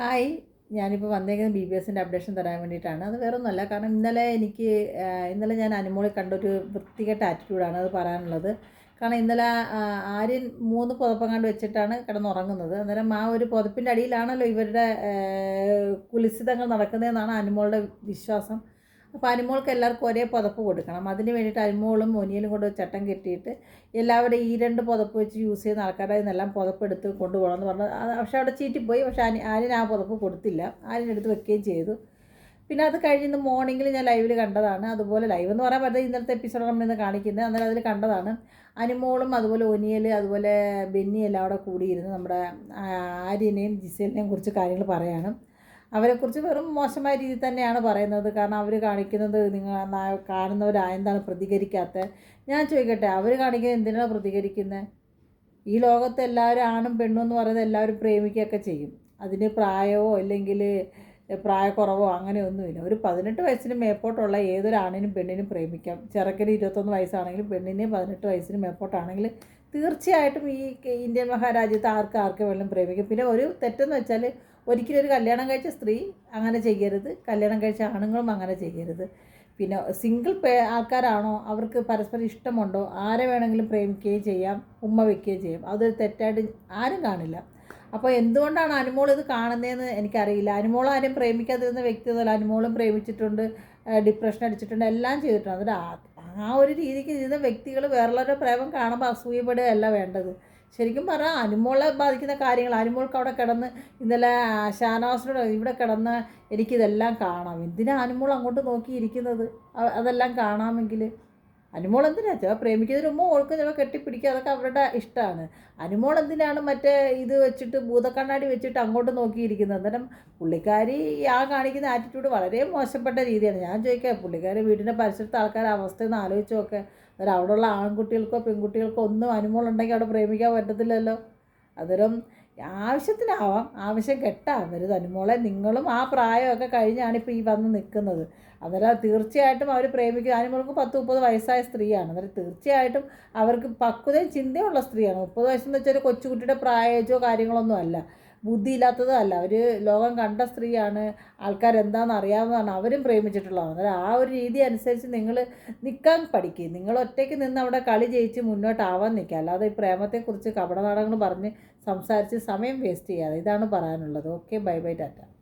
Hi. ഞാനിപ്പോൾ വന്നേക്കുന്നത് B B എസിന്റെ അപ്ഡേഷൻ തരാൻ വേണ്ടിയിട്ടാണ്. അത് വേറെ ഒന്നുമല്ല കാരണം ഇന്നലെ എനിക്ക് ഇന്നലെ ഞാൻ അനുമോളെ കണ്ടൊരു വൃത്തികെട്ട ആറ്റിറ്റ്യൂഡാണ് അത് പറയാനുള്ളത്. കാരണം ഇന്നലെ ആര്യൻ മൂന്ന് പുതപ്പങ്ങാണ്ട് വെച്ചിട്ടാണ് കിടന്നുറങ്ങുന്നത്. അന്നേരം ആ ഒരു പുതപ്പിന്റെ അടിയിലാണല്ലോ ഇവരുടെ കുലിസിതങ്ങൾ നടക്കുന്നതെന്നാണ് അനുമോളുടെ വിശ്വാസം. അപ്പോൾ അനുമോൾക്ക് എല്ലാവർക്കും ഒരേ പുതപ്പ് കൊടുക്കണം. അതിന് വേണ്ടിയിട്ട് അനുമോളും ഒനിയലും കൊണ്ട് ചട്ടം കെട്ടിയിട്ട് എല്ലാവരുടെയും ഈ രണ്ട് പുതപ്പ് വെച്ച് യൂസ് ചെയ്യുന്ന ആൾക്കാരുടെ നിന്നെല്ലാം പുതപ്പ് എടുത്ത് കൊണ്ടുപോകണം എന്ന് പറഞ്ഞു പക്ഷെ അവിടെ ചീറ്റിപ്പോയി പക്ഷെ ആനി ആര്യൻ ആ പുതപ്പ് കൊടുത്തില്ല. ആരും എടുത്ത് വെക്കുകയും ചെയ്തു. പിന്നെ അത് കഴിഞ്ഞ് മോർണിംഗിൽ ഞാൻ ലൈവിൽ കണ്ടതാണ്. അതുപോലെ ലൈവ് എന്ന് പറയാൻ പറ്റുന്നത് ഇന്നലത്തെ എപ്പിസോഡ് നമ്മൾ ഇന്ന് കാണിക്കുന്നത്. അന്നേരം അതിൽ കണ്ടതാണ്. അനുമോളും അതുപോലെ ഒനിയൽ അതുപോലെ ബെന്നി എല്ലാം അവിടെ കൂടിയിരുന്ന് നമ്മുടെ ആര്യനെയും ജിസേലിനെയും കുറിച്ച് കാര്യങ്ങൾ പറയാണ്. അവരെക്കുറിച്ച് വെറും മോശമായ രീതിയിൽ തന്നെയാണ് പറയുന്നത്. കാരണം അവർ കാണിക്കുന്നത് നിങ്ങൾ കാണുന്നവരായെന്താണ് പ്രതികരിക്കാത്ത ഞാൻ ചോദിക്കട്ടെ അവർ കാണിക്കുന്നത് എന്തിനാണ് പ്രതികരിക്കുന്നത് ഈ ലോകത്ത് എല്ലാവരും ആണും പെണ്ണും എന്ന് പറയുന്നത് എല്ലാവരും പ്രേമിക്കുകയൊക്കെ ചെയ്യും. അതിന് പ്രായമോ അല്ലെങ്കിൽ പ്രായക്കുറവോ അങ്ങനെയൊന്നുമില്ല. ഒരു പതിനെട്ട് വയസ്സിന് മേപ്പോട്ടുള്ള ഏതൊരാണിനും പെണ്ണിനും പ്രേമിക്കാം. ചെറുക്കന് ഇരുപത്തൊന്ന് വയസ്സാണെങ്കിലും പെണ്ണിന് പതിനെട്ട് വയസ്സിന് മേപ്പോട്ടാണെങ്കിൽ തീർച്ചയായിട്ടും ഈ ഇന്ത്യൻ മഹാരാജ്യത്ത് ആർക്ക് ആർക്ക് വേണം പ്രേമിക്കും. പിന്നെ ഒരു തെറ്റെന്ന് വെച്ചാൽ ഒരിക്കലും ഒരു കല്യാണം കഴിച്ച സ്ത്രീ അങ്ങനെ ചെയ്യരുത്. കല്യാണം കഴിച്ച ആണുങ്ങളും അങ്ങനെ ചെയ്യരുത്. പിന്നെ സിംഗിൾ പേ ആൾക്കാരാണോ അവർക്ക് പരസ്പരം ഇഷ്ടമുണ്ടോ ആരെ വേണമെങ്കിലും പ്രേമിക്കുകയും ചെയ്യാം ഉമ്മ വയ്ക്കുകയും ചെയ്യാം. അതൊരു തെറ്റായിട്ട് ആരും കാണില്ല. അപ്പോൾ എന്തുകൊണ്ടാണ് അനുമോൾ ഇത് കാണുന്നതെന്ന് എനിക്കറിയില്ല. അനുമോൾ ആരും പ്രേമിക്കാതിരുന്ന വ്യക്തിയൊന്നുമല്ല അനുമോളും പ്രേമിച്ചിട്ടുണ്ട് ഡിപ്രഷൻ അടിച്ചിട്ടുണ്ട് എല്ലാം ചെയ്തിട്ടുണ്ട്. അതിൽ ആ ഒരു രീതിക്ക് ചെയ്യുന്ന വ്യക്തികൾ വേറുള്ളവരുടെ പ്രേമം കാണുമ്പോൾ അസൂയപ്പെടുകയല്ല വേണ്ടത്. ശരിക്കും പറഞ്ഞാൽ അനുമോളെ ബാധിക്കുന്ന കാര്യങ്ങൾ അനുമോൾക്ക് അവിടെ കിടന്ന് ഇന്നലെ ഷാനവാസിനോട് ഇവിടെ കിടന്ന് എനിക്കിതെല്ലാം കാണാം. എന്തിനാ അനുമോൾ അങ്ങോട്ട് നോക്കിയിരിക്കുന്നത്? അതെല്ലാം കാണാമെങ്കിൽ അനുമോൾ എന്തിനാ ചില പ്രേമിക്കുന്നതിന് മുമ്പ് ഓൾക്ക് ചില കെട്ടിപ്പിടിക്കുക അതൊക്കെ അവരുടെ ഇഷ്ടമാണ് അനുമോൾ എന്തിനാണ് മറ്റേ ഇത് വെച്ചിട്ട് ഭൂതക്കണ്ണാടി വെച്ചിട്ട് അങ്ങോട്ട് നോക്കിയിരിക്കുന്നത്? അന്നേരം പുള്ളിക്കാരി ആ കാണിക്കുന്ന ആറ്റിറ്റ്യൂഡ് വളരെ മോശപ്പെട്ട രീതിയാണ്. ഞാൻ ചോദിക്കാം പുള്ളിക്കാരി വീടിന്റെ പരിസരത്ത് ആൾക്കാരുടെ അവസ്ഥ എന്ന് ആലോചിച്ച് നോക്കെ. അന്നേരം അവിടെയുള്ള ആൺകുട്ടികൾക്കോ പെൺകുട്ടികൾക്കോ ഒന്നും അനുമോൾ ഉണ്ടെങ്കിൽ അവിടെ പ്രേമിക്കാൻ പറ്റത്തില്ലല്ലോ. അന്നേരം ആവശ്യത്തിനാവാം. ആവശ്യം കെട്ടാവരുത് അനുമോളെ നിങ്ങളും ആ പ്രായമൊക്കെ കഴിഞ്ഞാണ് ഇപ്പോൾ ഈ വന്ന് നിൽക്കുന്നത്. അന്നേരം തീർച്ചയായിട്ടും അവർ പ്രേമിക്കുക അനുമോൾക്ക് പത്ത് മുപ്പത് വയസ്സായ സ്ത്രീയാണ്. അന്നേരം തീർച്ചയായിട്ടും അവർക്ക് പക്വതയും ചിന്തയുള്ള സ്ത്രീയാണ്. മുപ്പത് വയസ്സെന്ന് വെച്ചാൽ കൊച്ചുകുട്ടിയുടെ പ്രായമോ കാര്യങ്ങളൊന്നും അല്ല. ബുദ്ധിയില്ലാത്തതും അല്ല. അവർ ലോകം കണ്ട സ്ത്രീയാണ്. ആൾക്കാരെന്താണെന്ന് അറിയാവുന്നതാണ്. അവരും പ്രേമിച്ചിട്ടുള്ളതാണ്. അന്നേരം ആ ഒരു രീതി അനുസരിച്ച് നിങ്ങൾ നിൽക്കാൻ പഠിക്കുക നിങ്ങൾ ഒറ്റയ്ക്ക് നിന്ന് അവിടെ കളി ജയിച്ച് മുന്നോട്ടാവാൻ നിൽക്കുക അല്ലാതെ ഈ പ്രേമത്തെക്കുറിച്ച് കപടനാടകങ്ങൾ പറഞ്ഞ് സംസാരിച്ച് സമയം വേസ്റ്റ് ചെയ്യാതെ. ഇതാണ് പറയാനുള്ളത്. Okay bye bye tata.